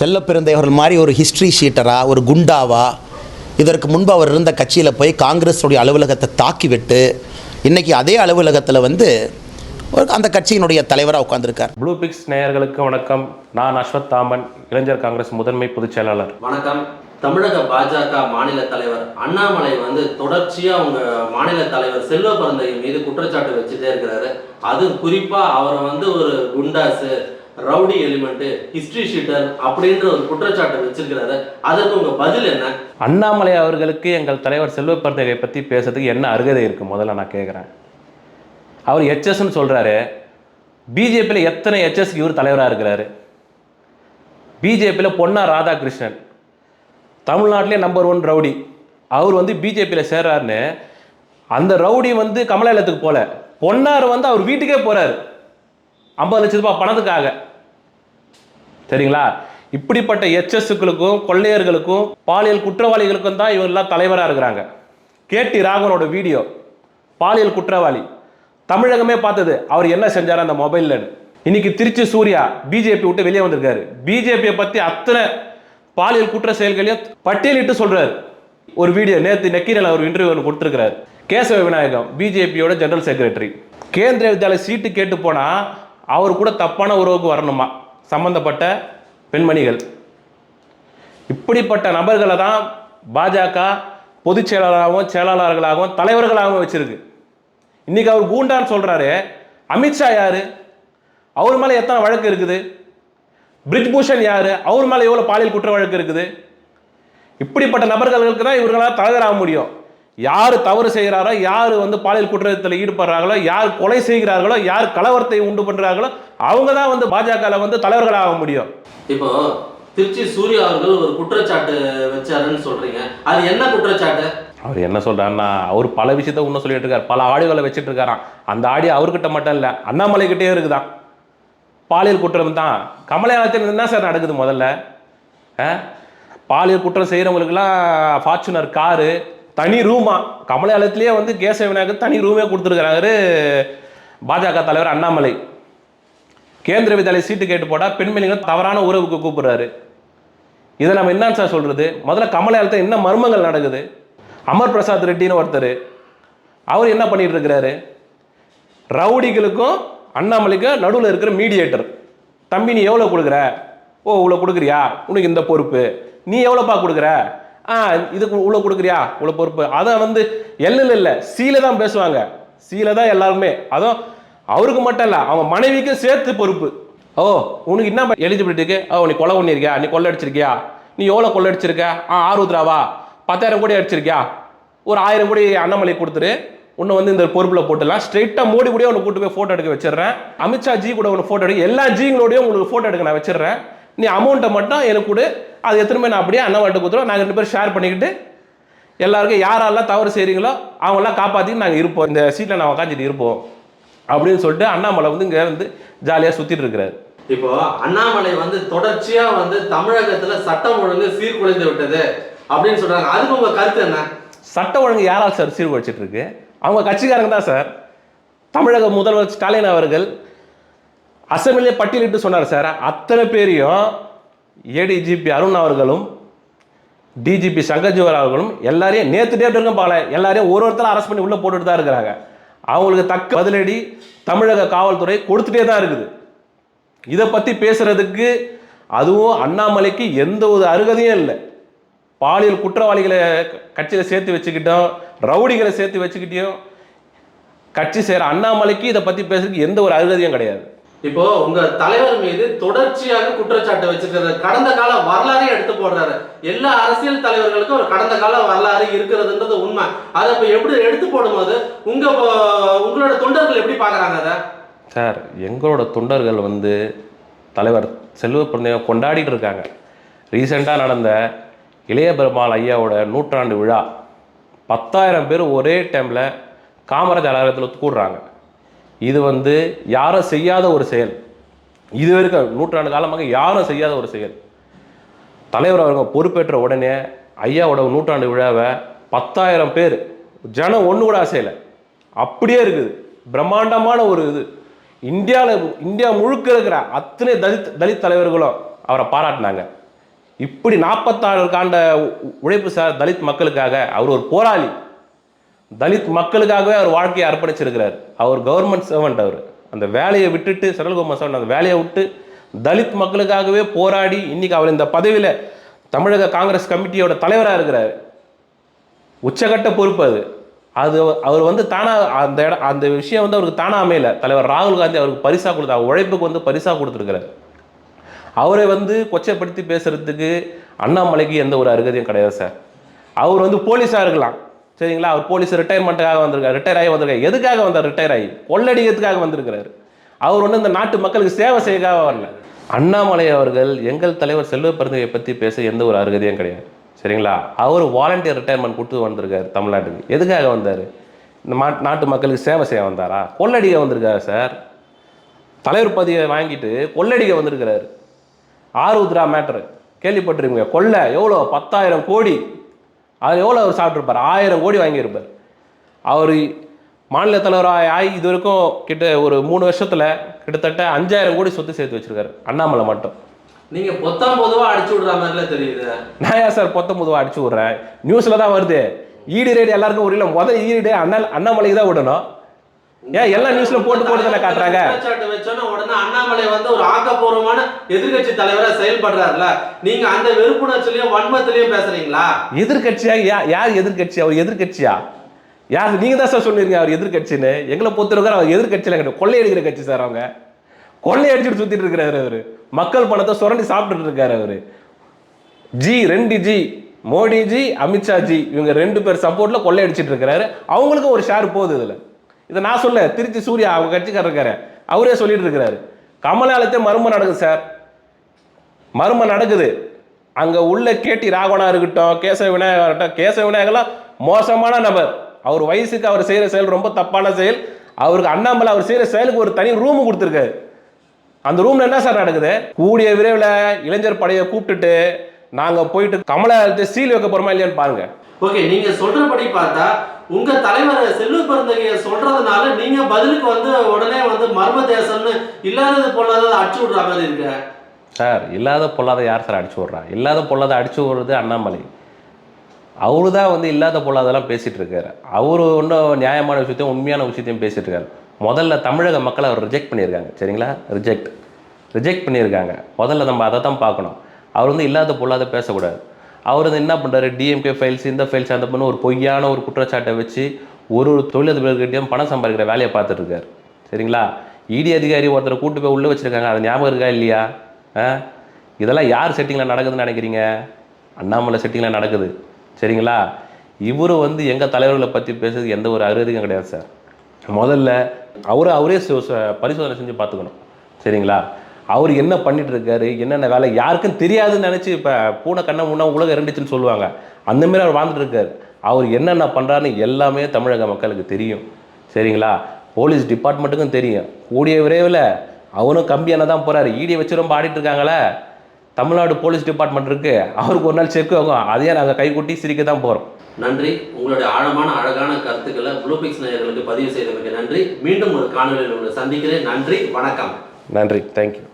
செல்லப்பிறந்தையவர்கள் மாதிரி ஒரு ஹிஸ்ட்ரி ஷீட்டரா ஒரு குண்டாவா இதற்கு முன்பு அவர் இருந்த கட்சியில் போய் காங்கிரஸுடைய அலுவலகத்தை தாக்கி விட்டு இன்னைக்கு அதே அலுவலகத்தில் வந்து ஒரு அந்த கட்சியினுடைய தலைவராக உட்கார்ந்திருக்கார். ப்ளூ பிக்ஸ் நேயர்களுக்கு வணக்கம். நான் அஸ்வத் தாமன் இளைஞர் காங்கிரஸ் முதன்மை பொதுச் செயலாளர். வணக்கம். தமிழக பாஜக மாநில தலைவர் அண்ணாமலை வந்து தொடர்ச்சியா உங்க மாநில தலைவர் செல்வ பிறந்தை மீது குற்றச்சாட்டு வச்சுட்டே இருக்கிறாரு. அது குறிப்பா அவரை வந்து ஒரு குண்டாசு ரவுடி எலிமெண்ட் ஹிஸ்டரி ஷீட்டர் அப்படின்ற ஒரு குற்றச்சாட்டு வச்சிருக்கிறாரு. அதற்கு உங்க பதில் என்ன? அண்ணாமலை அவர்களுக்கு எங்கள் தலைவர் செல்வ பிறந்தகை பற்றி பேசுறதுக்கு என்ன அருகதை இருக்கு? முதல்ல நான் கேட்குறேன் அவர் ஹெச்எஸ்ன்னு சொல்கிறாரு பிஜேபியில் எத்தனை எச்எஸ் இவர் தலைவராக இருக்கிறாரு? பிஜேபியில் பொன்னா ராதாகிருஷ்ணன். தமிழ்நாட்டிலே நம்பர் ஒன் ரவுடி. அவர் வந்து பிஜேபியில் சேர்றாருன்னு அந்த ரவுடி வந்து கமலாலயத்துக்கு போல. பொன்னார் வந்து அவர் வீட்டுக்கே போறாரு. ஐம்பது லட்ச ரூபாய் பணத்துக்காக. சரிங்களா? இப்படிப்பட்ட எச்எஸ்களுக்கும் கொள்ளையர்களுக்கும் பாலியல் குற்றவாளிகளுக்கும் தான் இவங்கெல்லாம் தலைவராக இருக்கிறாங்க. கேடி ராகவனோட வீடியோ பாலியல் குற்றவாளி. தமிழகமே பார்த்தது அவர் என்ன செஞ்சார் அந்த மொபைலில். இன்னைக்கு திருச்சி சூர்யா பிஜேபி விட்டு வெளியே வந்திருக்காரு. பிஜேபியை பற்றி அத்தனை பாலியல் குற்ற செயல்களையும் பட்டியலிட்டு சொல்கிறார் ஒரு வீடியோ நேற்று நக்கீரல் அவர் இன்டர்வியூ ஒன்று கொடுத்துருக்கிறார். கேசவ விநாயகம் பிஜேபியோட ஜெனரல் செக்ரட்டரி கேந்திர வித்யாலய சீட்டு கேட்டு போனால் அவர் கூட தப்பான உறவுக்கு வரணுமா? சம்பந்தப்பட்ட பெண்மணிகள். இப்படிப்பட்ட நபர்களை தான் பாஜக பொதுச் செயலாளராகவும் செயலாளர்களாகவும் தலைவர்களாகவும் வச்சிருக்கு. இன்னைக்கு அவர் கூண்டான்னு சொல்கிறாரு அமித்ஷா யார்? அவர் மேலே எத்தனை வழக்கு இருக்குது? பிரிஜ்பூஷன் யார்? அவர் மேலே எவ்வளோ பாலியல் குற்ற வழக்கு இருக்குது? இப்படிப்பட்ட நபர்களுக்கு தான் இவர்களால் தலைவராக முடியும். யார் தவறு செய்கிறாரோ யார் வந்து பாலியல் குற்றத்தில் ஈடுபடுறாங்களோ யார் கொலை செய்கிறார்களோ யார் கலவரத்தை உண்டு பண்ணுறாங்களோ அவங்க தான் வந்து பாஜகவில் வந்து தலைவர்களாக முடியும். இப்போ திருச்சி சூர்யா அவர்கள் ஒரு குற்றச்சாட்டு வச்சாருன்னு சொல்றீங்க. அது என்ன குற்றச்சாட்டு? அவர் என்ன சொல்றாருன்னா அவர் பல விஷயத்த இன்னும் சொல்லிட்டு இருக்காரு. பல ஆடியோகளை வச்சுட்டு இருக்காராம். அந்த ஆடியோ அவர்கிட்ட மட்டும் இல்லை அண்ணாமலை கிட்டே இருக்குதான் பாலியல் குற்றம் தான். கமலநாதத்தில் என்ன சார் நடக்குது முதல்ல? பாலியல் குற்றம் செய்கிறவங்களுக்குலாம் ஃபார்ச்சுனர் காரு தனி ரூமா. கமலாலயத்திலேயே வந்து கேசவ விநாயகர் தனி ரூமே கொடுத்துருக்கிறாரு பாஜக தலைவர் அண்ணாமலை. கேந்திர வித்யாலய சீட்டு கேட்டு போட்டால் பெண்மணிகள் தவறான உறவுக்கு கூப்பிடுறாரு. இதை நம்ம என்னன்னு சார் சொல்கிறது முதல்ல கமலாலயத்தில் என்ன மர்மங்கள் நடக்குது? அமர் பிரசாத் ரெட்டின்னு ஒருத்தர். அவர் என்ன பண்ணிட்டு இருக்கிறாரு? ரவுடிகளுக்கும் அண்ணாமலைக்கும் நடுவில் இருக்கிற மீடியேட்டர் தம்பி நீ எவ்வளோ கொடுக்குற? ஓ இவ்வளோ கொடுக்குறியா? உனக்கு இந்த பொறுப்பு. நீ எவ்வளோப்பா கொடுக்குற? ஆ இதுக்கு இவ்வளோ கொடுக்குறியா? இவ்வளோ பொறுப்பு. அதான் வந்து எல்லில் இல்லை சீல தான் பேசுவாங்க. சீல தான் எல்லாருமே. அதுவும் அவருக்கு மட்டும் இல்லை அவங்க மனைவிக்கும் சேர்த்து பொறுப்பு. ஓ உனக்கு என்ன எலிஜிபிலிட்டி இருக்கு? ஓ நீ கொலை பண்ணியிருக்கியா நீ கொள்ளை அடிச்சிருக்கியா? நீ எவ்வளோ கொள்ளை அடிச்சிருக்க? ஆ ஆறுபதுராவா பத்தாயிரம் கோடி அடிச்சிருக்கியா? ஒரு ஆயிரம் கோடி அண்ணாமலை கொடுத்துரு. உன்னை வந்து இந்த பொறுப்பில் போட்டுலாம் ஸ்ட்ரெயிட்டாக மோடி கூட உன்னை கூட்டு போய் ஃபோட்டோ எடுக்க வச்சிடுறேன். அமித்ஷா ஜி கூட உன்னை ஃபோட்டோ எடுக்க எல்லா ஜிங்களோடையும் உங்களுக்கு ஃபோட்டோ எடுக்க நான் வச்சிடுறேன். நீ அமௌண்ட்டை மட்டும் எனக்கு கூட. அது எத்தனை நான் அப்படியே அண்ணாமல்கிட்ட கொடுத்துருவோம். நாங்கள் ரெண்டு பேரும் ஷேர் பண்ணிக்கிட்டு எல்லாருக்கும் யாரெல்லாம் தவறு செய்கிறீங்களோ அவங்களாம் காப்பாற்றி நாங்கள் இருப்போம். இந்த சீட்டில் நான் உக்காந்துட்டு இருப்போம். அப்படின்னு சொல்லிட்டு அண்ணாமலை வந்து இங்கே வந்து ஜாலியாக சுற்றிட்டு இருக்கிறாரு இப்போ அண்ணாமலை வந்து தொடர்ச்சியா வந்து தமிழகத்துல சட்டம் ஒழுங்கு சீர்குலைந்து விட்டது அப்படின்னு சொல்றாங்க. அதுக்கு உங்க கருத்து என்ன? சட்ட ஒழுங்கு யாரால் சார் சீர்குலைச்சிட்டு இருக்கு? அவங்க கட்சிக்காரங்க தான் சார். தமிழக முதல்வர் ஸ்டாலின் அவர்கள் அசம்பிளிலே பட்டியலிட்டு சொன்னார் சார். அத்தனை பேரையும் ஏடிஜிபி அருண் அவர்களும் டிஜிபி சங்கர்ஜிவர் அவர்களும் எல்லாரையும் நேற்று டேட் இருக்கும் பார்க்கல. எல்லாரையும் ஒரு ஒருத்தர் அரெஸ்ட் பண்ணி உள்ளே போட்டுட்டு தான் இருக்கிறாங்க. அவங்களுக்கு தக்க பதிலடி தமிழக காவல்துறை கொடுத்துட்டே தான் இருக்குது. இதை பற்றி பேசுகிறதுக்கு அதுவும் அண்ணாமலைக்கு எந்த ஒரு அருகதையும் இல்லை. பாலியல் குற்றவாளிகளை கட்சியில் சேர்த்து வச்சுக்கிட்டோம் ரவுடிகளை சேர்த்து வச்சுக்கிட்டோம். கட்சி செய்கிற அண்ணாமலைக்கு இதை பற்றி பேசுறதுக்கு எந்த ஒரு அருகதையும் கிடையாது. இப்போ உங்க தலைவர் மீது தொடர்ச்சியாக குற்றச்சாட்டு வச்சிருக்கிறது. கடந்த கால வரலாறையும் எடுத்து போடுறாரு. எல்லா அரசியல் தலைவர்களுக்கும் ஒரு கடந்த கால வரலாறு இருக்கிறதுன்றது உண்மை. அதை இப்ப எப்படி எடுத்து போடும்போது உங்க உங்களோட தொண்டர்கள் எப்படி பாக்குறாங்க அதை? சார் எங்களோட தொண்டர்கள் வந்து தலைவர் செல்வ பிறந்தவங்க கொண்டாடிட்டு இருக்காங்க. ரீசெண்டாக நடந்த இளைய பெருமாள் ஐயாவோட நூற்றாண்டு விழா பத்தாயிரம் பேர் ஒரே டைமில் காமராஜ் அலங்கத்தில் கூடுறாங்க. இது வந்து யாரும் செய்யாத ஒரு செயல். இது வரைக்கும் நூற்றாண்டு காலமாக யாரும் செய்யாத ஒரு செயல். தலைவர் அவங்க பொறுப்பேற்ற உடனே ஐயாவோட நூற்றாண்டு விழாவை பத்தாயிரம் பேர் ஜனம் ஒன்று கூட அசையலை. அப்படியே இருக்குது. பிரம்மாண்டமான ஒரு இது. இந்தியாவில் இந்தியா முழுக்க இருக்கிற அத்தனை தலித் தலித் தலைவர்களும் அவரை பாராட்டினாங்க. இப்படி நாற்பத்தாறு காண்ட உ- உழைப்பு சார் தலித் மக்களுக்காக அவர் ஒரு போராளி. தலித் மக்களுக்காகவே அவர் வாழ்க்கையை அர்ப்பணிச்சிருக்கிறார். அவர் கவர்மெண்ட் சர்வெண்ட் அவர். அந்த வேலையை விட்டுட்டு சென்ட்ரல் கவர்மெண்ட் சர்வெண்ட் அந்த வேலையை விட்டு தலித் மக்களுக்காகவே போராடி இன்னைக்கு அவர் இந்த பதவியில் தமிழக காங்கிரஸ் கமிட்டியோட தலைவராக இருக்கிறார். உச்சகட்ட பொறுப்பு அது. அது அவர் வந்து தானாக அந்த இடம் அந்த விஷயம் வந்து அவருக்கு தானாக அமையல. தலைவர் ராகுல் காந்தி அவருக்கு பரிசாக கொடுத்தா அவர் உழைப்புக்கு வந்து பரிசாக கொடுத்துருக்கிறார். அவரை வந்து கொச்சைப்படுத்தி பேசுறதுக்கு அண்ணாமலைக்கு எந்த ஒரு அருகதையும் கிடையாது சார். அவர் வந்து போலீஸாக இருக்கலாம். சரிங்களா? அவர் போலீஸ் ரிட்டையர்மெண்ட்டுக்காக வந்திருக்காரு. ரிட்டையர் ஆகி வந்திருக்காரு. எதுக்காக வந்தார்? ரிட்டையர் ஆகி. கொள்ளடிக்கிறதுக்காக வந்திருக்கிறாரு. அவர் ஒன்று இந்த நாட்டு மக்களுக்கு சேவை செய்யக்காக வரல. அண்ணாமலை அவர்கள் எங்கள் தலைவர் செல்வ பிறந்தவை பற்றி பேச எந்த ஒரு அருகதையும் கிடையாது. சரிங்களா? அவர் வாலண்டியர் ரிட்டையர்மெண்ட் கொடுத்து வந்திருக்காரு தமிழ்நாட்டுக்கு. எதுக்காக வந்தார்? இந்த மா நாட்டு மக்களுக்கு சேவை செய்ய வந்தாரா? கொள்ளடிக்க வந்திருக்காரு சார். தலைவர் பதவியை வாங்கிட்டு கொள்ளடிக்க வந்திருக்கிறாரு. ஆருத்ரா மேட்ரு கேள்விப்பட்டிருக்கீங்க கொள்ளை எவ்வளோ பத்தாயிரம் கோடி. அது எவ்வளோ அவர் சாப்பிட்ருப்பார் ஆயிரம் கோடி வாங்கியிருப்பார். அவர் மாநில தலைவராக ஆகி இது வரைக்கும் கிட்ட ஒரு மூணு வருஷத்தில் கிட்டத்தட்ட அஞ்சாயிரம் கோடி சொத்து சேர்த்து வச்சிருக்காரு. அண்ணாமலை மட்டும். நீங்க பொத்தாம் பொதுவா அடிச்சு விடுற மாதிரில தெரியுது. நான் ஏன் சார் பத்தொம்பதுவா அடிச்சு விட்றேன்? நியூஸில் தான் வருது. ஈடி ரேட் எல்லாருக்கும் இல்லை. முதல் ஈடி அண்ணா அண்ணாமலைக்கு தான் விடணும். ஏன் எல்லா நியூஸில் போட்டு போட்டு தானே காட்டுறாங்க? வச்சோன்னா உடனே அண்ணாமலை வந்து ஒரு ஆக்கப்பூர்வமான எதிர்க்கட்சி தலைவரா செயல்படுறாருல. நீங்க அந்த வெறுப்புணர்ச்சிலையும் வன்மத்திலையும் பேசுறீங்களா? எதிர்கட்சியா யார் எதிர்கட்சி அவர் எதிர்கட்சியா யார் நீங்க தான் சார் சொல்லிருங்க அவர் எதிர்கட்சின்னு எங்களை பொறுத்தவரை அவர் எதிர்கட்சியில கிடையாது. கொள்ளையடிக்கிற கட்சி சார் அவங்க. கொள்ளையடிச்சுட்டு சுத்திட்டு இருக்கிறாரு அவரு. மக்கள் பணத்தை சுரண்டி சாப்பிட்டுட்டு இருக்காரு அவரு. ஜி ரெண்டு ஜி. அமித்ஷா ஜி. இவங்க ரெண்டு பேர் சப்போர்ட்ல கொள்ளையடிச்சிட்டு இருக்கிறாரு. அவங்களுக்கும் ஒரு ஷேர் போகுது இதுல. இதை நான் சொல்ல திருச்சி சூர்யா அவங்க கட்சிக்காரர் இருக்காரு. அவரே சொல்லிட்டு இருக்கிறாரு. கமலாலயத்தை மர்மம் நடக்குது சார். மர்மம் நடக்குது. அங்கே உள்ள கேட்டி ராகவனா இருக்கட்டும் கேசவ விநாயகா இருக்கட்டும் கேசவ விநாயகர்லாம் மோசமான நபர். அவர் வயசுக்கு அவர் செய்கிற செயல் ரொம்ப தப்பான செயல். அவருக்கு அண்ணாமலை அவர் செய்கிற செயலுக்கு ஒரு தனி ரூம் கொடுத்துருக்காரு. அந்த ரூமில் என்ன சார் நடக்குது? கூடிய விரைவில் இளைஞர் படையை கூப்பிட்டுட்டு நாங்கள் போயிட்டு கமலாலயத்தை சீல் வைக்க போகிறோமா இல்லையான்னு பாருங்கள் ஓகே நீங்க சொல்றபடி பார்த்தா உங்க தலைவர் செல்வ பிறந்தகைய சொல்றதுனால நீங்க பதிலுக்கு வந்து உடனே வந்து மர்ம தேசம்னு இல்லாதது பொல்லாதது அடிச்சு விடுற மாதிரி இருக்க. சார் இல்லாத பொல்லாத யார் சார் அடிச்சு விட்றா? இல்லாத பொல்லாத அடிச்சு விடுறது அண்ணாமலை. அவரு தான் வந்து இல்லாத பொல்லாதெல்லாம் பேசிட்டு இருக்காரு. அவரு ஒன்றும் நியாயமான விஷயத்தையும் உண்மையான விஷயத்தையும் பேசிட்டு இருக்காரு. முதல்ல தமிழக மக்களை அவர் ரிஜெக்ட் பண்ணியிருக்காங்க. சரிங்களா? ரிஜெக்ட் ரிஜெக்ட் பண்ணியிருக்காங்க. முதல்ல நம்ம அதை தான் பார்க்கணும். அவர் வந்து இல்லாத பொல்லாத பேசக்கூடாது. அவர் வந்து என்ன பண்ணுறாரு டிஎம்கே ஃபைல்ஸ் இந்த ஃபைல்ஸ் அந்த பண்ண ஒரு பொய்யான ஒரு குற்றச்சாட்டை வச்சு ஒரு ஒரு தொழிலதிபர்கிட்டையும் பணம் சம்பாதிக்கிற வேலையை பார்த்துட்ருக்காரு சரிங்களா? இடி அதிகாரி ஒருத்தரை கூட்டு போய் உள்ளே வச்சுருக்காங்க. அது ஞாபகம் இருக்கா இல்லையா? ஆ? இதெல்லாம் யார் செட்டிங்கில் நடக்குதுன்னு நினைக்கிறீங்க? அண்ணாமலை செட்டிங்கில் நடக்குது. சரிங்களா? இவரு வந்து எங்கள் தலைவர்களை பற்றி பேசுறது எந்த ஒரு அருகதையும் கிடையாது சார். முதல்ல அவரை அவரே பரிசோதனை செஞ்சு பார்த்துக்கணும். சரிங்களா? அவர் என்ன பண்ணிட்டு இருக்காரு என்னென்ன வேலை யாருக்கும் தெரியாதுன்னு நினச்சி இப்போ பூனை கண்ணை முன்னா உலகம் இருந்துச்சுன்னு சொல்லுவாங்க. அந்த மாதிரி அவர் வாழ்ந்துட்டு இருக்காரு. அவர் என்னென்ன பண்ணுறாருன்னு எல்லாமே தமிழக மக்களுக்கு தெரியும். சரிங்களா? போலீஸ் டிபார்ட்மெண்ட்டுக்கும் தெரியும். கூடிய விரைவில் அவனும் கம்பியான தான் போகிறாரு ஈடியை வச்சு ரொம்ப ஆடிட்டு இருக்காங்களே. தமிழ்நாடு போலீஸ் டிபார்ட்மெண்ட் இருக்கு. அவருக்கு ஒரு நாள் செக் ஆகும் அதையே நாங்கள் கைகூட்டி சிரிக்க தான் போகிறோம் நன்றி. உங்களுடைய ஆழமான அழகான கருத்துக்களை ப்ளூபிக்ஸ் நேயர்களுக்கு பதிவு செய்தமைக்கு நன்றி. மீண்டும் ஒரு காணொலியில் உங்களை சந்திக்கிறேன். நன்றி. வணக்கம். நன்றி. தேங்க்யூ